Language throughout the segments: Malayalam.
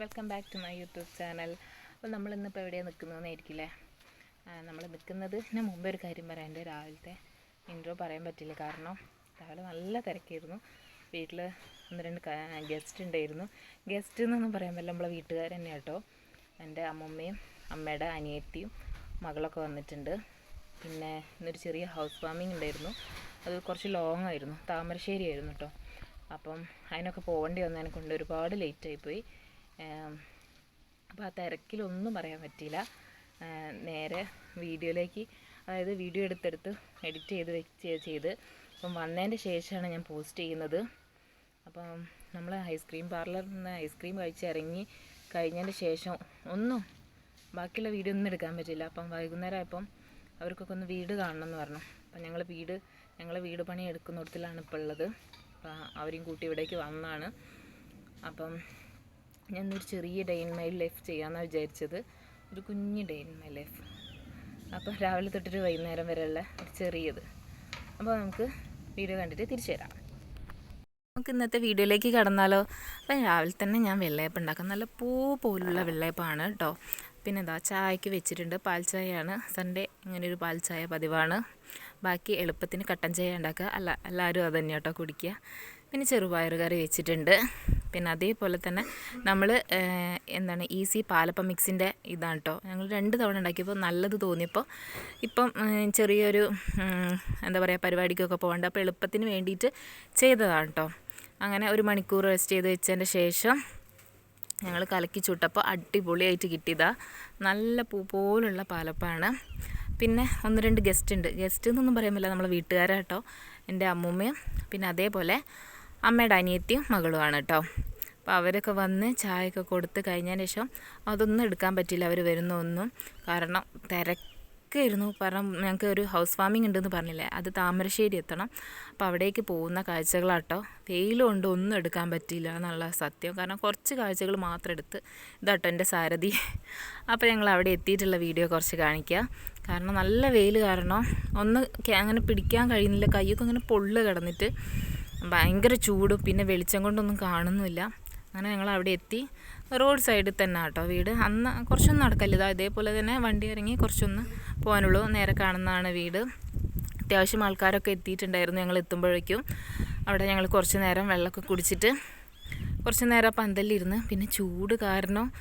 Welcome back to my YouTube channel അപ്പോൾ നമ്മൾ ഇന്നിപ്പോൾ എവിടെയാണ് നിൽക്കുന്നതെന്നായിരിക്കില്ലേ നമ്മൾ നിൽക്കുന്നത് ഞാൻ മുമ്പേ ഒരു കാര്യം പറയാം. എന്റെ രാവിലത്തെ ഇൻട്രോ പറയാൻ പറ്റില്ല. കാരണം രാവിലെ നല്ല തിരക്കായിരുന്നു. വീട്ടിൽ ഒന്ന് രണ്ട് ഗസ്റ്റ് ഉണ്ടായിരുന്നു. ഗസ്റ്റ് എന്നൊന്നും പറയാൻ പറ്റില്ല. നമ്മളെ വീട്ടുകാർ തന്നെ കേട്ടോ എന്റെ അമ്മമ്മയും അമ്മയുടെ അനിയത്തിയും മകളൊക്കെ വന്നിട്ടുണ്ട്. പിന്നെ ഇന്നൊരു ചെറിയ ഹൗസ് വാമിങ് ഉണ്ടായിരുന്നു. അത് കുറച്ച് ലോങ് ആയിരുന്നു. താമരശ്ശേരി ആയിരുന്നു കേട്ടോ അപ്പം അതിനൊക്കെ പോകേണ്ടി വന്നതിനെ കൊണ്ട് ഒരുപാട് ലേറ്റായിപ്പോയി അപ്പോൾ ആ തിരക്കിലൊന്നും പറയാൻ പറ്റിയില്ല. നേരെ വീഡിയോയിലേക്ക് അതായത് വീഡിയോ എടുത്തെടുത്ത് എഡിറ്റ് ചെയ്ത് വെച്ച് ചെയ്ത് അപ്പം വന്നതിന്റെ ശേഷമാണ് ഞാൻ പോസ്റ്റ് ചെയ്യുന്നത്. അപ്പം നമ്മൾ ഐസ്ക്രീം പാർലറിൽ നിന്ന് ഐസ്ക്രീം കഴിച്ച് ഇറങ്ങി കഴിഞ്ഞതിന് ശേഷം ഒന്നും ബാക്കിയുള്ള വീഡിയോ ഒന്നും എടുക്കാൻ പറ്റില്ല അപ്പം വൈകുന്നേരം ആയപ്പം അവർക്കൊക്കെ ഒന്ന് വീട് കാണണം എന്ന് പറഞ്ഞു. അപ്പം ഞങ്ങൾ വീട് ഞങ്ങൾ വീട് പണി എടുക്കുന്നിടത്തിലാണ് ഇപ്പോൾ ഉള്ളത്. അപ്പം അവരെയും കൂട്ടി ഇവിടേക്ക് വന്നതാണ്. അപ്പം ഞാനൊരു ചെറിയ ഡേ ഇൻ മൈ ലൈഫ് ചെയ്യാമെന്നാണ് വിചാരിച്ചത്. ഒരു കുഞ്ഞ് ഡേ ഇൻ മൈ ലൈഫ് അപ്പോൾ രാവിലെ തൊട്ടൊരു വൈകുന്നേരം വരെയുള്ള ഒരു ചെറിയത്. അപ്പോൾ നമുക്ക് വീഡിയോ കണ്ടിട്ട് തിരിച്ചു തരാം നമുക്ക് ഇന്നത്തെ വീഡിയോയിലേക്ക് കടന്നാലോ? അപ്പം രാവിലെ തന്നെ ഞാൻ വെള്ളയപ്പം ഉണ്ടാക്കാം. നല്ല പൂ പോലുള്ള വെള്ളയപ്പമാണ് കേട്ടോ പിന്നെ എന്താ ചായക്ക് വെച്ചിട്ടുണ്ട് പാൽ ചായയാണ്. സൺഡേ ഇങ്ങനെ ഒരു പാൽ ചായ പതിവാണ്. ബാക്കി എളുപ്പത്തിന് കട്ടൻ ചായ ഉണ്ടാക്കുക. അല്ല എല്ലാവരും അത് തന്നെ കേട്ടോ കുടിക്കുക. പിന്നെ ചെറുപയർ കറി വെച്ചിട്ടുണ്ട്. പിന്നെ അതേപോലെ തന്നെ നമ്മൾ എന്താണ് ഈസി പാലപ്പം മിക്സിന്റെ ഇതാണ് കേട്ടോ ഞങ്ങൾ രണ്ട് തവണ ഉണ്ടാക്കിയപ്പോൾ നല്ലത് തോന്നിയപ്പോൾ ഇപ്പം ചെറിയൊരു എന്താ പറയുക പരിപാടിക്കൊക്കെ പോകേണ്ട അപ്പോൾ എളുപ്പത്തിന് വേണ്ടിയിട്ട് ചെയ്തതാണ് കേട്ടോ അങ്ങനെ ഒരു മണിക്കൂർ റെസ്റ്റ് ചെയ്ത് വെച്ചതിന്റെ ശേഷം ഞങ്ങൾ കലക്കി ചുട്ടപ്പോൾ അടിപൊളിയായിട്ട് കിട്ടിയതാ. നല്ല പൂ പോലുള്ള പാലപ്പാണ് പിന്നെ ഒന്ന് രണ്ട് ഗസ്റ്റ് ഉണ്ട്. ഗസ്റ്റ് എന്നൊന്നും പറ്റില്ല. നമ്മളെ വീട്ടുകാരാട്ടോ എന്റെ അമ്മൂമ്മയും പിന്നെ അതേപോലെ അമ്മയുടെ അനിയത്തിയും മകളുമാണ് കേട്ടോ അപ്പോൾ അവരൊക്കെ വന്ന് ചായയൊക്കെ കൊടുത്ത് കഴിഞ്ഞതിന് ശേഷം അതൊന്നും എടുക്കാൻ പറ്റില്ല അവർ വരുന്ന ഒന്നും കാരണം തിരക്കായിരുന്നു. കാരണം ഞങ്ങൾക്ക് ഒരു ഹൗസ് ഫാമിംഗ് ഉണ്ടെന്ന് പറഞ്ഞില്ലേ അത് താമരശ്ശേരി എത്തണം. അപ്പോൾ അവിടേക്ക് പോകുന്ന കാഴ്ചകളാട്ടോ. വെയിലുകൊണ്ട് ഒന്നും എടുക്കാൻ പറ്റിയില്ല എന്നുള്ള സത്യം. കാരണം കുറച്ച് കാഴ്ചകൾ മാത്രം എടുത്ത് ഇതാട്ടോ എന്റെ സാരഥി. അപ്പോൾ ഞങ്ങൾ അവിടെ എത്തിയിട്ടുള്ള വീഡിയോ കുറച്ച് കാണിക്കുക കാരണം നല്ല വെയിൽ കാരണം ഒന്ന് അങ്ങനെ പിടിക്കാൻ കഴിയുന്നില്ല കൈയൊക്കെ അങ്ങനെ പൊള്ളു കിടന്നിട്ട്. ഭയങ്കര ചൂടും പിന്നെ വെളിച്ചം കൊണ്ടൊന്നും കാണുന്നില്ല. അങ്ങനെ ഞങ്ങൾ അവിടെ എത്തി. റോഡ് സൈഡിൽ തന്നെ കേട്ടോ വീട്. അന്ന് കുറച്ചൊന്നും നടക്കല്ല ഇതാ ഇതേപോലെ തന്നെ വണ്ടി ഇറങ്ങി കുറച്ചൊന്ന് പോകാനുള്ളൂ. നേരെ കാണുന്നതാണ് വീട്. അത്യാവശ്യം ആൾക്കാരൊക്കെ എത്തിയിട്ടുണ്ടായിരുന്നു ഞങ്ങൾ എത്തുമ്പോഴേക്കും. അവിടെ ഞങ്ങൾ കുറച്ച് നേരം വെള്ളമൊക്കെ കുടിച്ചിട്ട് കുറച്ച് നേരം പന്തലിരുന്ന്. പിന്നെ ചൂട് കാരണം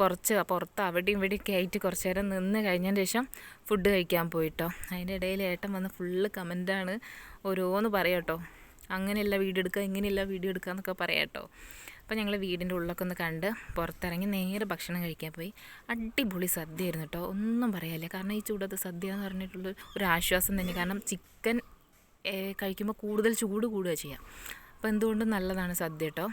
കുറച്ച് പുറത്ത് അവിടെ ഇവിടെയൊക്കെ ആയിട്ട് കുറച്ച് നേരം നിന്ന് കഴിഞ്ഞതിന് ശേഷം ഫുഡ് കഴിക്കാൻ പോയിട്ടോ. അതിന്റെ ഇടയിൽ ഏട്ടൻ വന്ന് ഫുള്ള് കമന്റാണ് ഓരോന്ന് പറയാം കേട്ടോ അങ്ങനെയല്ല വീഡിയോ എടുക്കുക ഇങ്ങനെയല്ല വീഡിയോ എടുക്കുക എന്നൊക്കെ പറയാം കേട്ടോ. അപ്പോൾ ഞങ്ങൾ വീടിന്റെ ഉള്ളൊക്കെ ഒന്ന് കണ്ട് പുറത്തിറങ്ങി നേരെ ഭക്ഷണം കഴിക്കാൻ പോയി. അടിപൊളി സദ്യ ആയിരുന്നു കേട്ടോ. ഒന്നും പറയാല്ല കാരണം ഈ ചൂടത്ത് സദ്യ എന്ന് പറഞ്ഞിട്ടുള്ള ഒരു ആശ്വാസം തന്നെ. കാരണം ചിക്കൻ കഴിക്കുമ്പോൾ കൂടുതൽ ചൂട് കൂടുക ചെയ്യുക. അപ്പോൾ എന്തുകൊണ്ടും നല്ലതാണ് സദ്യ കേട്ടോ.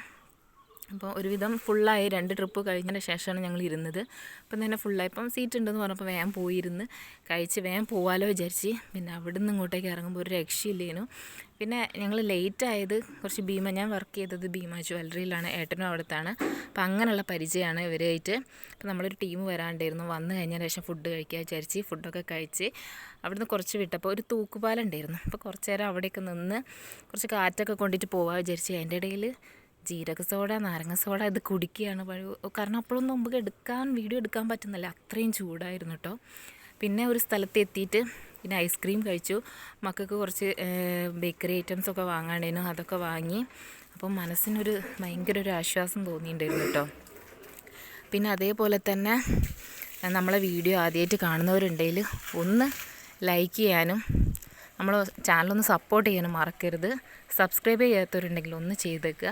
അപ്പോൾ ഒരുവിധം ഫുള്ളായി രണ്ട് ട്രിപ്പ് കഴിഞ്ഞതിന് ശേഷമാണ് ഞങ്ങൾ ഇരുന്നത്. അപ്പം തന്നെ ഫുള്ളായി ഇപ്പം സീറ്റ് ഉണ്ടെന്ന് പറഞ്ഞപ്പോൾ വേഗം പോയിരുന്ന്. കഴിച്ച് വേഗം പോകാമല്ലോ വിചാരിച്ച്. പിന്നെ അവിടെ നിന്ന് ഇങ്ങോട്ടേക്ക് ഇറങ്ങുമ്പോൾ ഒരു രക്ഷയില്ലേനു. പിന്നെ ഞങ്ങൾ ലേറ്റ് ആയത് കുറച്ച് ഭീമ ഞാൻ വർക്ക് ചെയ്തത് ഭീമ ജ്വല്ലറിയിലാണ് ഏട്ടനും അവിടുത്താണ്. അപ്പം അങ്ങനെയുള്ള പരിചയമാണ് ഇവരായിട്ട്. അപ്പം നമ്മളൊരു ടീം വരാണ്ടായിരുന്നു. വന്നു കഴിഞ്ഞാൽ ശേഷം ഫുഡ് കഴിക്കുക വിചാരിച്ച് ഫുഡൊക്കെ കഴിച്ച് അവിടുന്ന് കുറച്ച് വിട്ടപ്പോൾ ഒരു തൂക്കുപാലം ഉണ്ടായിരുന്നു. അപ്പോൾ കുറച്ച് നേരം അവിടെയൊക്കെ നിന്ന് കുറച്ച് കാറ്റൊക്കെ കൊണ്ടിട്ട് പോകാൻ വിചാരിച്ച്. അതിന്റെ ഇടയിൽ ജീരക സോഡ നാരങ്ങ സോഡ ഇത് കുടിക്കുകയാണ് കാരണം അപ്പോഴൊന്നും നമുക്ക് എടുക്കാൻ വീഡിയോ എടുക്കാൻ പറ്റുന്നില്ല. അത്രയും ചൂടായിരുന്നു കേട്ടോ പിന്നെ ഒരു സ്ഥലത്ത് എത്തിയിട്ട് പിന്നെ ഐസ്ക്രീം കഴിച്ചു. മക്കൾക്ക് കുറച്ച് ബേക്കറി ഐറ്റംസ് ഒക്കെ വാങ്ങാണ്ടേനു അതൊക്കെ വാങ്ങി. അപ്പം മനസ്സിനൊരു ഭയങ്കര ഒരു ആശ്വാസം തോന്നിയിട്ടുണ്ടായിരുന്നു കേട്ടോ പിന്നെ അതേപോലെ തന്നെ നമ്മളെ വീഡിയോ ആദ്യമായിട്ട് കാണുന്നവരുണ്ടെങ്കിൽ ഒന്ന് ലൈക്ക് ചെയ്യാനും നമ്മൾ ചാനലൊന്ന് സപ്പോർട്ട് ചെയ്യാനും മറക്കരുത്. സബ്സ്ക്രൈബ് ചെയ്യാത്തവരുണ്ടെങ്കിൽ ഒന്ന് ചെയ്തേക്കുക.